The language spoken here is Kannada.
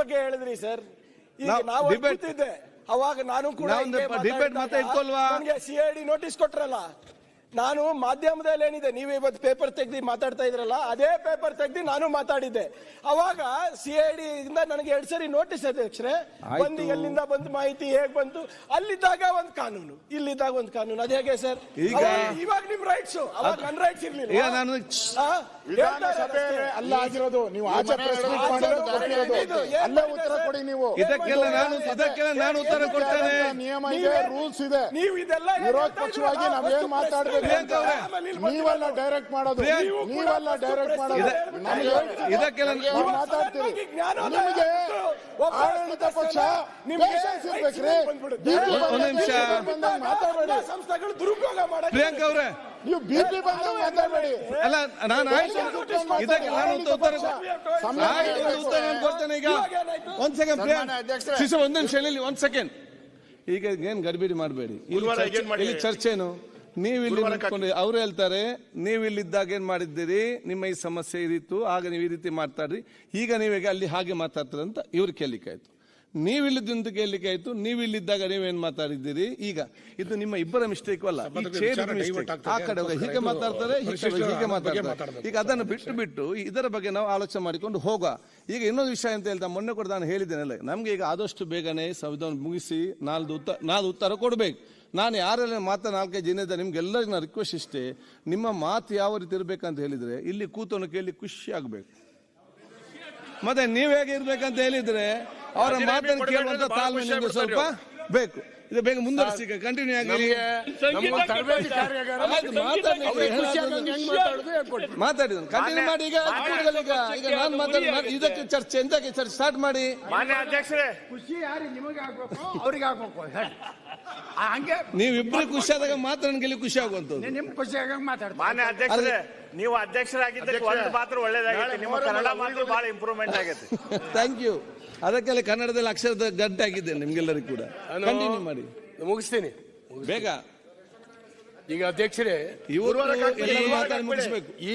ಬಗ್ಗೆ ಹೇಳಿದ್ರಿ ಸರ್. ಈಗ ನಾವು ನಾವು ಅಲ್ಲಿ ಕೂತಿದ್ದೆ. ಅವಾಗ ನಾನು ಕೂಡ ನಾವು ಒಂದು ಹಿಂಗೆ debate ಮಾತ್ರ ಮಾತಾಡಿದಾಗ ನನಗೆ ಸಿ ಐ ಡಿ ನೋಟಿಸ್ ಕೊಟ್ರಲ್ಲ. ನಾನು ಮಾಧ್ಯಮದಲ್ಲಿ ಏನಿದೆ ನೀವು ಇವತ್ತು ಪೇಪರ್ ತೆಗ್ದು ಮಾತಾಡ್ತಾ ಇದ್ರಲ್ಲ ಅದೇ ಪೇಪರ್ ತೆಗ್ದು ನಾನು ಮಾತಾಡಿದ್ದೆ. ಅವಾಗ ಸಿ ಐ ಡಿ ಇಂದ ನನಗೆ ಎರಡ್ ಸರಿ ನೋಟಿಸ್ ಅಧ್ಯಕ್ಷರೇ. ಬಂದು ಎಲ್ಲಿಂದ ಬಂದು ಮಾಹಿತಿ ಹೇಗೆ ಬಂತು ಅಲ್ಲಿದ್ದಾಗ ಒಂದು ಕಾನೂನು ಇಲ್ಲಿದ್ದಾಗ ಒಂದು ಕಾನೂನು. ಅದ್ ಹೇಗೆ ಸರ್? ಈಗ- ಇವಾಗ ನಿಮ್ ರೈಟ್ಸ್ ಅವಾಗ ನನ್ನ ರೈಟ್ಸ್ ಇರ್ಲಿಲ್ಲ ಅಲ್ಲ ಆಗಿರೋದು ನೀವು. ಅಲ್ಲೇ ಉತ್ತರ ಕೊಡಿ ನೀವು. ಇದಕ್ಕೆಲ್ಲ ನಾನು ಇದಕ್ಕೆಲ್ಲ ನಾನು ಉತ್ತರ ಕೊಡ್ತೇನೆ. ನಿಯಮ ಇದೆ ರೂಲ್ಸ್ ಇದೆ. ನೀವು ಇದೆಲ್ಲ ವಿರೋಧ ಪಕ್ಷವಾಗಿ ನಾವೇನ್ ಮಾತಾಡ್ಬೇಕು ಪ್ರಿಯಾಂಕ್ ನೀವೆಲ್ಲ ಡೈರೆಕ್ಟ್ ಮಾಡೋದು. ನೀವಲ್ಲ ಡೈರೆಕ್ಟ್ ಮಾಡೋದು. ಇದಕ್ಕೆಲ್ಲ ನೀವು ಮಾತಾಡ್ತೀರಿ. ನಿಮಗೆ ಆಡಳಿತ ಪಕ್ಷ ನಿಮಿಷ. ಮಾತಾಡಬೇಡಿ. ಸಂಸ್ಥೆಗಳು ದುರುಪಯೋಗ ಮಾಡಿ ಪ್ರಿಯಾಂಕ್ ಅವರೇ ನೀವು ಬಿಪಿ ಬಂದಾಗ ಮಾತಾಡಬೇಡಿ. ಅಲ್ಲ ನಾನು ಆಯ್ತು. ಇದಕ್ಕೆ ನಾನು ಒಂದು ಉತ್ತರ ಉತ್ತರ ಕೊಡ್ತೇನೆ ಈಗ. ಒಂದ್ ಸೆಕೆಂಡ್ ಶಿಶು ಒಂದ್ ನಿಮಿಷ ಒಂದ್ ಸೆಕೆಂಡ್ ಈಗ ಏನ್ ಗರ್ಭಿಡಿ ಮಾಡಬೇಡಿ. ಇಲ್ಲಿ ಗುರುವಾರ ಚರ್ಚೆ- ಏನು ಇಲ್ಲಿ ಚರ್ಚೆನು ನೀವು ಇಲ್ಲಿ ನಿಂತ್ಕೊಂಡು ಅವ್ರು ಹೇಳ್ತಾರೆ ನೀವು ಇಲ್ಲಿದ್ದಾಗ ಏನ್ ಮಾಡಿದ್ದೀರಿ? ನಿಮ್ಮ ಈ ಸಮಸ್ಯೆ ಇದಿತ್ತು ಆಗ ನೀವು ಈ ರೀತಿ ಮಾತಾಡ್ರಿ. ಈಗ ನೀವೀಗ ಅಲ್ಲಿ ಹಾಗೆ ಮಾತಾಡ್ತಾರೆ ಅಂತ ಇವ್ರು ಕೇಳಲಿಕ್ಕೆ ಆಯ್ತು ನೀವು ಇಲ್ಲಿದ್ದಂತ ಕೇಳಲಿಕ್ಕೆ ಆಯ್ತು. ನೀವು ಇಲ್ಲಿದ್ದಾಗ ನೀವೇನ್ ಮಾತಾಡಿದ್ದೀರಿ? ಈಗ ಇದು ನಿಮ್ಮ ಇಬ್ಬರ ಮಿಸ್ಟೇಕ್ ಅಲ್ಲ. ಆ ಕಡೆ ಹೀಗೆ ಮಾತಾಡ್ತಾರೆ ಹೀಗೆ ಮಾತಾಡ್ತಾರೆ. ಈಗ ಅದನ್ನು ಬಿಟ್ಟು ಬಿಟ್ಟು ಇದರ ಬಗ್ಗೆ ನಾವು ಆಲೋಚನೆ ಮಾಡಿಕೊಂಡು ಹೋಗ ಈಗ ಇನ್ನೊಂದು ವಿಷಯ ಅಂತ ಹೇಳ್ತಾ ಮೊನ್ನೆ ಕೂಡ ನಾನು ಹೇಳಿದ್ದೇನಲ್ಲ ನಮ್ಗೆ ಈಗ ಆದಷ್ಟು ಬೇಗನೆ ಸಂವಿಧಾನ ಮುಗಿಸಿ ನಾಲ್ದು ಉತ್ತರ ನಾಲ್ದು ಉತ್ತರ ಕೊಡ್ಬೇಕು. ನಾನು ಯಾರೆಲ್ಲ ಮಾತಾ ನಾಲ್ಕೈದು ಜನ ಇದ್ದಾರೆ ನಿಮ್ಗೆಲ್ಲರಿಗೂ ನಾನು ರಿಕ್ವೆಸ್ಟ್ ಇಷ್ಟೇ ನಿಮ್ಮ ಮಾತು ಯಾವ ರೀತಿ ಇರಬೇಕಂತ ಹೇಳಿದ್ರೆ ಇಲ್ಲಿ ಕೂತನ್ನು ಕೇಳಿ ಖುಷಿ ಆಗ್ಬೇಕು. ಮತ್ತೆ ನೀವ್ ಹೇಗೆ ಇರ್ಬೇಕಂತ ಹೇಳಿದ್ರೆ ಅವರ ಮಾತನ್ನು ಕೇಳುವಂತ ತಾಳ್ಮೆ ಸ್ವಲ್ಪ ಬೇಕು. ಇದು ಬೇಗ ಮುಂದುವರಿಸಿ ಕಂಟಿನ್ಯೂ ಆಗಲಿ. ಮಾತಾಡಿದ ಕಂಟಿನ್ಯೂ ಮಾಡಿ ಈಗ ಈಗ ಈಗ ನಾನು ಮಾತಾಡಿ ಇದಕ್ಕೆ ಚರ್ಚೆ ಎಂತಕ್ಕೆ ಚರ್ಚೆ ಸ್ಟಾರ್ಟ್ ಮಾಡಿ. ಮಾನ್ಯ ಅಧ್ಯಕ್ಷರೇ. ಖುಷಿ ಯಾರು ನಿಮಗೆ ಆಗ್ಬೇಕು ಅವ್ರಿಗೆ ಆಗ್ಬೇಕು ಹಂಗೆ ನೀವಿಬ್ರು ಖುಷಿ ಆದಾಗ ಮಾತ್ರ ನನಗೆ ಖುಷಿ ಆಗುವಂಥದ್ದು. ನಿಮ್ ಖುಷಿ ಆಗಂಗ್ ಮಾತಾಡ್ತಾರೆ ಮಾನ್ಯ ಅಧ್ಯಕ್ಷರೇ ನೀವು ಅಧ್ಯಕ್ಷರಾಗಿದ್ದಕ್ಕೆ ಒಂದು ಮಾತ್ರ ಒಳ್ಳೇದಾಗೈತೆ. ನಿಮ್ಮ ಕನ್ನಡ ಮಾತ್ರ ಬಹಳ ಇಂಪ್ರೂವ್ಮೆಂಟ್ ಆಗೈತೆ. ಥ್ಯಾಂಕ್ ಯು ಅದಕ್ಕೆಲ್ಲ ಕನ್ನಡದಲ್ಲಿ ಅಕ್ಷರದ ಗಂಟೆ ಆಗಿದ್ದೇನೆ ನಿಮ್ಗೆಲ್ಲರಿಗೂ ಕೂಡ. ಕಂಟಿನ್ಯೂ ಮಾಡಿ. ಮುಗಿಸ್ತೀನಿ. ಬೇಗ. ಈಗ ಅಧ್ಯಕ್ಷರೇ ಇವರು ಮಾತಾಡಿ ಮುಗಿಸ್ಬೇಕು. ಈ